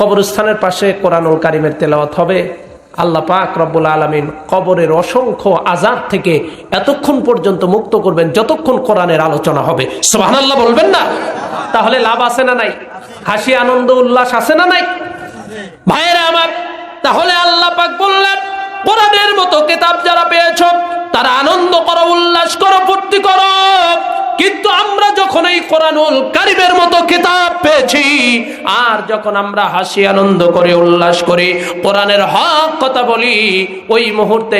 কবরস্থানের পাশে কোরআনুল কারিমের তেলাওয়াত হবে। আল্লাহ পাক রব্বুল আলমিন কবরের অসংখ্য আজাদ থেকে এতক্ষণ পর্যন্ত মুক্ত করবেন যতক্ষণ কোরআনের আলোচনা হবে। সোহান আল্লাহ বলবেন না? তাহলে লাভ আছে না নাই? হাসি, আনন্দ, উল্লাস আছে না নাই? ভাইয়েরা আমার, তাহলে আল্লাহ পাক বললেন, কোরআনের মতো কিতাব যারা পেয়েছ, তারা আনন্দ করো, উল্লাস করো, ফুর্তি করো। কিন্তু আমরা যখন এই কোরআনুল কারিমের মতো কিতাব পেয়েছি আর যখন আমরা হাসি আনন্দ করে, উল্লাস করি কোরআনের হক কথা বলি, ওই মুহূর্তে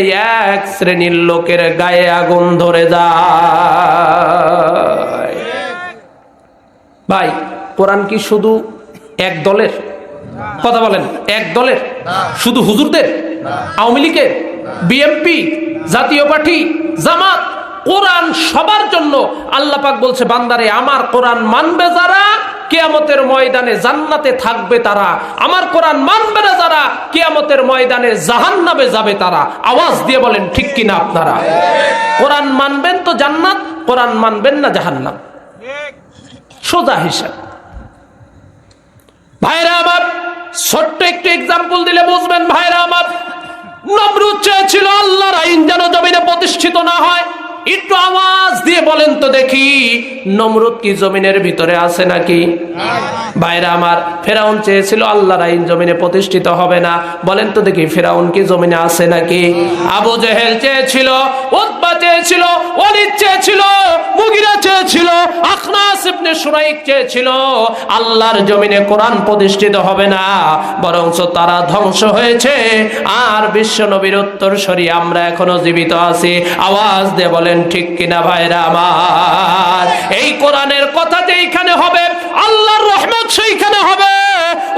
এক শ্রেণির লোকের গায়ে আগুন ধরে যায়। ভাই, কোরআন কি শুধু এক দলের? কথা বলেন, এক দলের? শুধু হুজুরদের? আওয়ামী লীগের? বিএমপি জাতীয় পার্টি, জামাত? কোরআন সবার জন্য আল্লাহ পাক বলছে, বান্দারে, আমার কোরআন মানবে যারা কেয়ামতের ময়দানে জান্নাতে থাকবে তারা। আমার কোরআন মানবে না যারা, কেয়ামতের ময়দানে জাহান্নামে যাবে তারা। আওয়াজ দিয়ে বলেন, ঠিক কিনা আপনারা? কোরআন মানবেন তো জান্নাত, কোরআন মানবেন না জাহান্নাম। সোজা হিসাব। ভাইরা আমার, ছোট্ট একটু এক্সাম্পল দিলে বুঝবেন ভাইরা আমার। নমরুদ চেয়েছিল আল্লাহর আইন যেন জমিনে প্রতিষ্ঠিত না হয়। একটু আওয়াজ বলেন তো দেখি, নমরুদ কি জমিনের ভিতরে আছে নাকি? বাইরে আমার, ফেরাউন চেয়েছিল আল্লাহর আইন জমিনে প্রতিষ্ঠিত হবে না। বলেন তো দেখি, ফেরাউন কি জমিনে আছে নাকি? আবু জেহেল চেয়েছিল, উতবা চেয়েছিল, ওয়ালিদ চেয়েছিল, মুগিরা চেয়েছিল, আখনাস ইবনে সুরাইক চেয়েছিল। আল্লাহর জমিনে কোরআন প্রতিষ্ঠিত হবে না, বরঞ্চ তারা ধ্বংস হয়েছে। আর বিশ্ব নবীর উত্তর সরি, আমরা এখনও জীবিত আছি। আওয়াজ দিয়ে বলেন, ঠিক কিনা ভাইরা আমার? এই কোরআনের কথা যে এইখানে হবে আল্লাহর রহমত সেইখানে হবে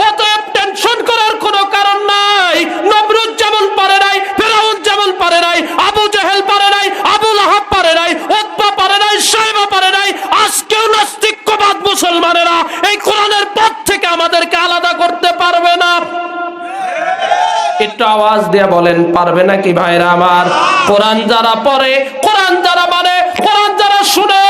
অতএব টেনশন করার কোনো কারণ নাই নবরুদ যেমন পারে নাই ফেরাউন যেমন পারে নাই আবু জাহেল পারে নাই আবু লাহাব পারে নাই উতবা পারে নাই সাইবা পারে নাই আজকেও নাস্তিক্যবাদ মুসলমানেরা এই কোরআনের পথ থেকে আমাদেরকে আলাদা করতে পারবে না একটু আওয়াজ দিয়ে বলেন, পারবে নাকি ভাইরা আমার? কোরআন যারা পড়ে, কোরআন যারা মানে কোরআন যারা শুনে